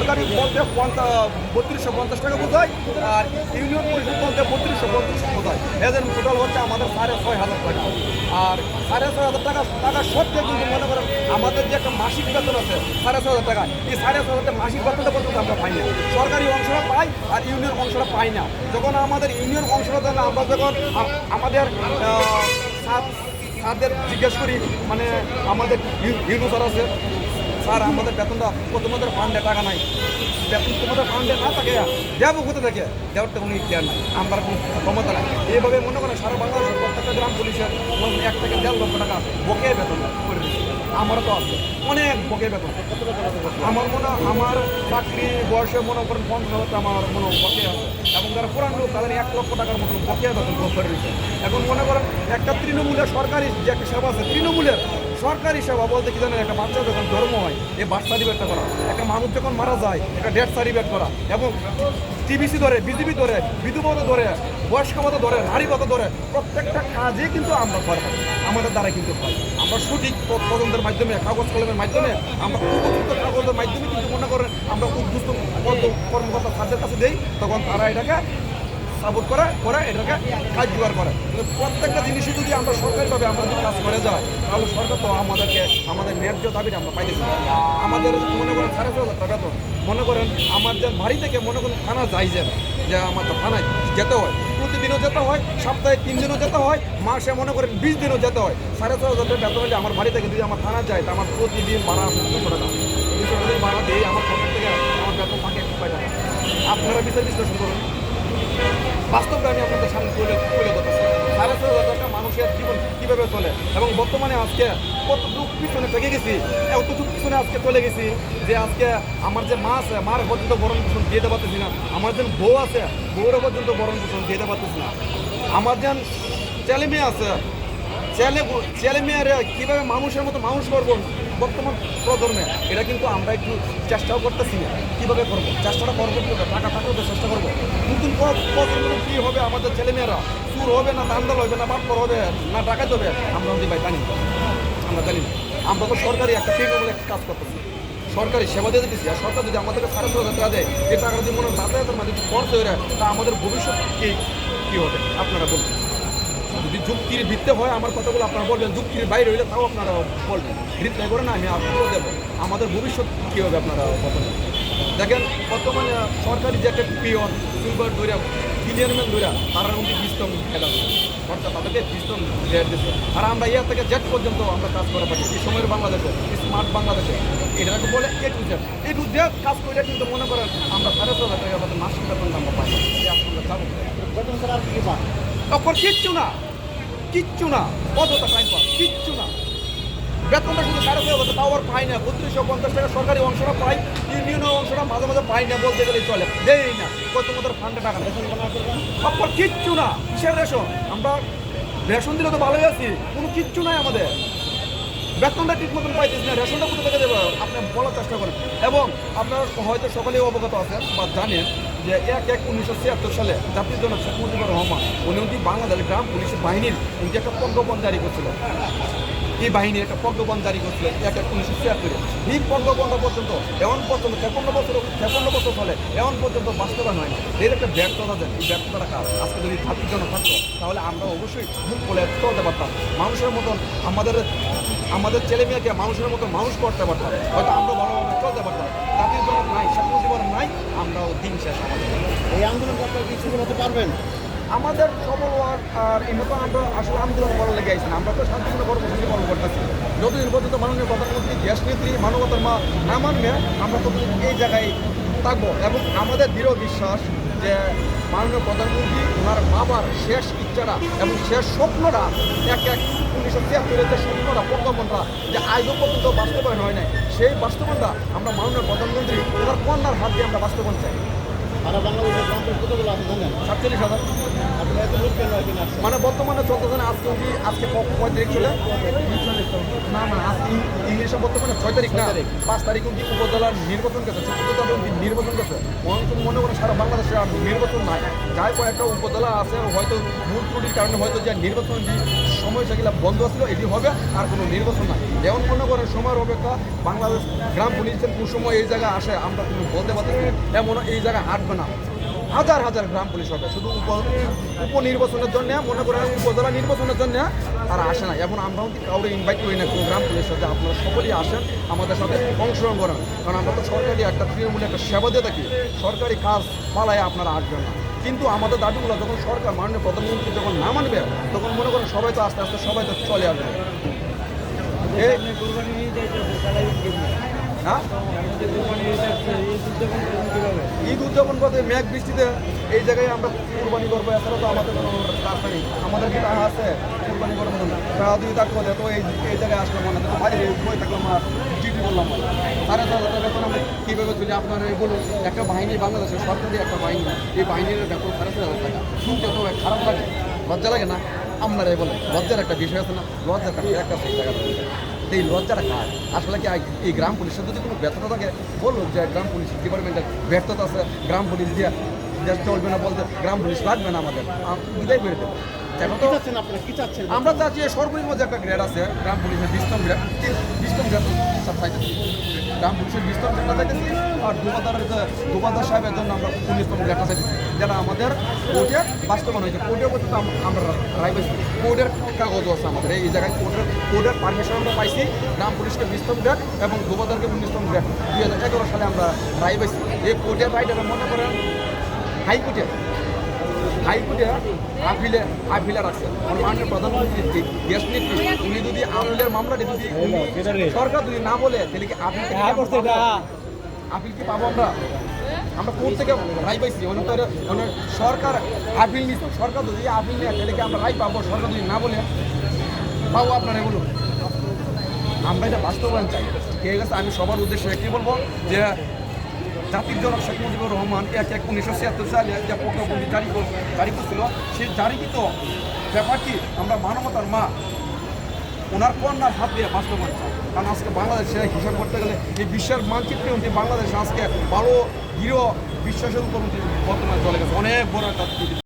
সরকারি বলতে বত্রিশশো পঞ্চাশ টাকা বোঝায়, আর ইউনিয়ন পরিষদ বলতে বত্রিশশো পঞ্চাশ বোঝায়। এদের টোটাল হচ্ছে আমাদের সাড়ে ছয় হাজার টাকা। আর সাড়ে ছয় হাজার টাকা টাকা সত্ত্বেও কিন্তু মনে করেন আমাদের যে একটা মাসিক বেতন আছে, সাড়ে ছয় হাজার টাকা, এই সাড়ে ছয় হাজার মাসিক বেতনটা পর্যন্ত আমরা পাই না। সরকারি অংশটা পাই আর ইউনিয়ন অংশটা পাই না। যখন আমাদের ইউনিয়ন অংশটা দেন আমরা যখন আমাদের স্যারদের জিজ্ঞেস করি মানে আমাদের ইউনিয়ন স্যার আছে স্যার, আমাদের বেতনটা তোমাদের ফান্ডে টাকা নাই। বেতন তোমাদের ফান্ডে না থাকে, দেবো কোথা থেকে? দেওয়ার তো কোনো ইতিহার নাই। আমরা কোনো ক্ষমতা নাই। এইভাবে মনে করেন সারা বাংলাদেশের প্রত্যেকটা গ্রাম পুলিশের এক থেকে দেড় লক্ষ টাকা বকে বেতন করে আমারও তো আছে। অনেক বকে বেতন। আমার মনে আমার চাকরি বয়সে মনে করেন পঞ্চাশ হাজার আমার মনে হয় বকে আছে। এবং যারা পুরান লোক, তাদের এক লক্ষ টাকার মতন বকে বেতন করে দিচ্ছে এখন মনে করেন একটা তৃণমূলের সরকারি যে একটা সেবা আছে, তৃণমূলের সরকারি সেবা বলতে কি জানেন, একটা বাচ্চা যখন জন্ম হয় এই বার্থ সার্টিফিকেটটা করা। একটা মানুষ যখন মারা যায়, একটা ডেথ সার্টিফিকেট করা। এবং টিবিসি ধরে বিজিবি ধরে বিধুবত ধরে, বয়স্ক মতো ধরে, নারী মতো ধরে, প্রত্যেকটা কাজে কিন্তু আমরা করে থাকি আমাদের দ্বারা কিন্তু হয়। আমরা সঠিক তদন্তের মাধ্যমে, কাগজ কলমের মাধ্যমে, আমরা উপযুক্ত কাগজের মাধ্যমে কিন্তু মনে করেন, আমরা উদ্যুস্ত পদ- কর্মকর্তা তাদের কাছে দেই, তখন তারা এটাকে সাপোর্ট করে করে এটাকে কার্যকর করে। প্রত্যেকটা জিনিসই আমরা সরকারিভাবে আমরা যদি কাজ করে যাই, তাহলে সরকার তো আমাদেরকে, আমাদের ন্যায্য দাবিটা আমরা পাইতেছি। আমাদের মনে করেন সাড়ে ছয় হাজার টাকা বেতন মনে করেন আমার যে বাড়ি থেকে মনে করেন থানা যাই যে যে আমার তো থানায় যেতে হয়, প্রতিদিনও যেতে হয়, সপ্তাহে তিন দিনও যেতে হয়, মাসে মনে করেন বিশ দিনও যেতে হয়। সাড়ে ছয় হাজার টাকা বেতন হলে আমার বাড়ি থেকে যদি আমার থানা যায়, তা আমার প্রতিদিন ভাড়া দুশো টাকা। দুশো টাকা ভাড়া দিয়ে আমার পকেট থেকে আমার বেতন থাকে টাকা আপনারা বিচার বিশ্লেষণ করুন। বাস্তবটা আমি আপনাদের সামনে তুলে তুলে ধরতেছি। সাড়ে ছয় জীবন চলে এবং বর্তমানে আজকে কতটুক পিছনে থেকে গেছি এতটুক পিছনে আজকে চলে গেছি যে আজকে আমার যে মা আছে, মার পর্যন্ত বরণ পোষণ দিতে পারতেছি না। আমার যে বউ আছে বউরও পর্যন্ত বরণ পোষণ দিতে পারতেছি না। আমার যেন ছেলে মেয়ে আছে, ছেলে ছেলে মেয়েরা কীভাবে মানুষের মতো মানুষ করব বর্তমান প্রজন্মে, এটা কিন্তু আমরা একটু চেষ্টাও করতেছি কীভাবে করব? চেষ্টাটা করব টাকা থাকলেও চেষ্টা প্র- প্রজন্ম কী হবে আমাদের ছেলেমেয়েরা। চুর হবে না, দান্দাল হবে না বাটপর হবে, না ডাকাত হবে, আমরা যদি ভাই জানি আমরা জানি না। আমরা তো সরকারি একটা একটা কাজ করতেছি। সরকারি সেবা দিয়ে দিতেছি। আর সরকার যদি আমাদেরকে সাড়ে ছয় হাজার দেয়। এই টাকা যদি মনে হয় যাতায়াতের মাঝে খরচ হয়ে তা আমাদের ভবিষ্যৎ কী? কী হবে? আপনারা বলুন। যদি যুক্তির ভিত্তে হয়, আমার কথাগুলো আপনারা বলবেন। যুক্তির বাইরে হইলে তাও আপনারা বলবেন। রিপ্লাই করে না, আমি আপনারও দেবো। আমাদের ভবিষ্যৎ কী হবে আপনারা বলবেন দেখেন বর্তমানে সরকারি যে একটা পিওন সিলভার ধরে ক্লিয়ারম্যান ধরে তারা কিন্তু বিস্তম খেলা অর্থাৎ তাদেরকে বিস্তম রেট দিচ্ছে আর আমরা ইয়ার থেকে জেট পর্যন্ত আমরা কাজ করে পারি। এই সময়ের বাংলাদেশে স্মার্ট বাংলাদেশে এটাকে বলে A to Z A to Z কাজ করে কিন্তু মনে করেন আমরা সাড়ে ছয় হাজার টাকা আমাদের মাসিক বেতন আমরা পাই। যাব তখন কিচ্ছু না কিচ্ছু না অযথা টাইম পাস কিচ্ছু না। বেতনটা শুধু সাড়ে ছয় হাজার তাও আর পাই না বত্রিশশো পঞ্চাশ টাকা সরকারি অংশটা পাই ইউনিয়নের অংশটা মাঝে মাঝে পাই না বলতে গেলে চলে। দেই না কত মতো ফান্ডে টাকা নেই তারপর কিচ্ছু না কিসের রেশন? আমরা রেশন দিলে তো ভালোই আছি কোনো কিচ্ছু নাই আমাদের। বেতনটা ঠিক মতন পাইতেছি না রেশনটা কোথা থেকে দেবো? আপনি বলার চেষ্টা করেন। এবং আপনারা হয়তো সকলেই অবগত আছেন বা জানেন যে এক এক উনিশশো ছিয়াত্তর সালে জাতির জনক শেখ মুজিবুর রহমান উনি উনি বাংলাদেশ গ্রাম পুলিশ বাহিনীর উনি একটা প্রজ্ঞাপন জারি করছিল। এই বাহিনী একটা প্রজ্ঞাপন জারি করছিল, এক এক উনিশশো ছিয়াত্তরে। এই প্রজ্ঞাপনটা পর্যন্ত এমন পর্যন্ত, তেপন্ন বছর তেপন্ন বছর ফলে এমন পর্যন্ত বাস্তবায়ন হয় এর একটা ব্যর্থতা দেন এই ব্যর্থতাটা কাজ আজকে যদি জাতির জন্য থাকতো, তাহলে আমরা অবশ্যই মুখ বলে চলতে পারতাম। মানুষের মতন আমাদের আমাদের ছেলে মেয়েকে মানুষের মতো মানুষ করতে পারতাম। হয়তো আমরা ভালোভাবে চলতে পারতাম। জাতির জন্য নাই শেখ জীবন নাই, আমরাও দিন শেষ আমাদের। এই আন্দোলন আপনারা কিছু হতে পারবেন? আমাদের সবল আর এই আমরা আসলে আন্দোলন করার লেগে আইছি না। আমরা তো শান্তিপূর্ণ কর্মসূচি পালন করতেছি। যতদিন পর্যন্ত মাননীয় প্রধানমন্ত্রী দেশ নেত্রী মানবতার মা না মানবে, আমরা তো এই জায়গায় থাকব এবং আমাদের দৃঢ় বিশ্বাস যে মাননীয় প্রধানমন্ত্রী, ওনার বাবার শেষ ইচ্ছাটা এবং শেষ স্বপ্নটা এক এক উনিশশো ছিয়াত্তরের যে স্বপ্নটা, প্রজ্ঞাপনটা যে আজও পর্যন্ত বাস্তবায়ন হয় নাই, সেই বাস্তবায়নটা আমরা মাননীয় প্রধানমন্ত্রী ওনার কন্যার হাত দিয়ে আমরা বাস্তবায়ন চাই। সারা বাংলাদেশের গ্রামপুলিশ কতগুলো আছে জানেন? সাতচল্লিশ হাজার। মানে বর্তমানে চলতেছে না আজকে কি আজকে কয় তারিখ চলে? না না আজকে ইংলিশে বর্তমানে ছয় তারিখ না? পাঁচ তারিখ অব্দি উপজেলার নির্বাচন গেছে? চতুর্থ অব্দি নির্বাচন গেছে। মনে করে সারা বাংলাদেশে আর নির্বাচন নাই। যাই কয়েকটা উপজেলা আছে হয়তো মূল ত্রুটির কারণে হয়তো যে নির্বাচন সময় সেগুলো বন্ধ ছিল এটি হবে আর কোনো নির্বাচন নাই। যেমন মনে করেন সময়ের অপেক্ষা বাংলাদেশ গ্রাম পুলিশের কোন সময় এই জায়গায় আসে, আমরা কোনো বলতে পারতেছি। এমন এই জায়গায় হাঁটবে না। হাজার হাজার গ্রাম পুলিশ হবে, শুধু উপ, উপনির্বাচনের জন্য, মনে করেন উপজেলা নির্বাচনের জন্য তারা আসে না। এখন আমরাও কি কাউকে ইনভাইট করি না, কোনো গ্রাম পুলিশের সাথে আপনারা সকলেই আসেন, আমাদের সাথে অংশগ্রহণ করেন। কারণ আমরা তো সরকারি একটা তৃণমূলে একটা সেবা দিয়ে থাকি, সরকারি কাজ পালায় আপনারা আসবেন না। কিন্তু আমাদের দাবিগুলো যখন সরকার মাননীয় প্রধানমন্ত্রী যখন না মানবে, তখন মনে করেন সবাই তো আস্তে আস্তে সবাই তো চলে আসবে। হ্যাঁ? ঈদ উদযাপন করতে মেঘ বৃষ্টিতে এই জায়গায় আমরা কুরবানি করব এছাড়া তো আমাদের কোনো রাস্তা নেই। আমাদের কি টাকা আছে? কুরবানি করব না। টাকা দিয়ে থাকব তো এই এই জায়গায় আসলাম মানে তো বাইরে বই থাকলাম আর ডিউটি করলাম সাড়ে ছয় হাজার আমরা কীভাবে চলি আপনারা বলুন একটা বাহিনী বাংলাদেশের সরকারি একটা বাহিনী, এই বাহিনীর ছয় হাজার টাকা শুনতে তো খারাপ লাগে, লজ্জা লাগে না? আপনারা এই বলে লজ্জার একটা বিষয় আছে না? লজ্জার একটা আছে এই লজ্জাটা কার? আসলে কি এই গ্রাম পুলিশের যদি কোনো ব্যর্থতা থাকে, বলুন যে গ্রাম পুলিশ ডিপার্টমেন্টের ব্যর্থতা আছে, গ্রাম পুলিশ দিয়ে চলবে না বলতে, গ্রাম পুলিশ লাগবে না আমাদের? বিদায় করে এখন তো আমরা চাচ্ছি সর্বনিম্ন যে একটা গ্রেড আছে গ্রাম পুলিশের বিস্তম গ্রেড বিস্তম গ্রেড চাইতেছি গ্রাম পুলিশের বিস্তম গ্রেডটা চাইতেছি আর দুবাদারের যে দুবাদার সাহেবের জন্য আমরা উনিশতম গ্রেডটা চাইতেছি যেটা আমাদের কোর্টে বাস্তবায়ন হয়েছে। কোর্টের পর্যন্ত আম- আমরা রায় পাইছি। কোর্টের কাগজও আছে আমাদের। এই জায়গায় কোর্টের কোর্টের পারমিশন আমরা পাইছি গ্রাম পুলিশকে বিস্তম গ্রেড এবং দুবাদারকে উনিশতম গ্রেড দুই হাজার এগারো সালে আমরা রায় পাইছি। এই কোর্টের রায়টা মনে করেন হাইকোর্টে হাইকোর্টে আপিলে আপিলে রাখছেন আমার মাননীয় প্রধানমন্ত্রী দেশ নেত্রী উনি যদি আপিলের মামলাটি যদি সরকার যদি না বলে তাহলে কি আপিল পাবো? আপিল কি পাবো আমরা? আমরা কোর্ট থেকে রায় পাইছি। তো সরকার আপিল নিচ্ছে সরকার যদি আপিল নেয় তাহলে কি আমরা রায় পাবো? সরকার যদি না বলে পাবো আপনারা বলুন আমরা এটা বাস্তবায়ন চাই। ঠিক আছে আমি সবার উদ্দেশ্যে কি বলব যে জাতির জনক শেখ মুজিবুর রহমান এক এক উনিশশো ছিয়াত্তর সালে যে প্রজ্ঞাপনটি জারি জারি করছিল। সেই জারিকৃত ব্যাপারটি আমরা মানবতার মা। ওনার কন্যার হাত দিয়ে বাস্তবায়ন চাই। কারণ আজকে বাংলাদেশে হিসাব করতে গেলে এই বিশ্বের মানচিত্রে উঠে বাংলাদেশ আজকে ভালো হিরো বিশ্বাসের উপর বর্তমানে চলে গেছে। অনেক বড় একটা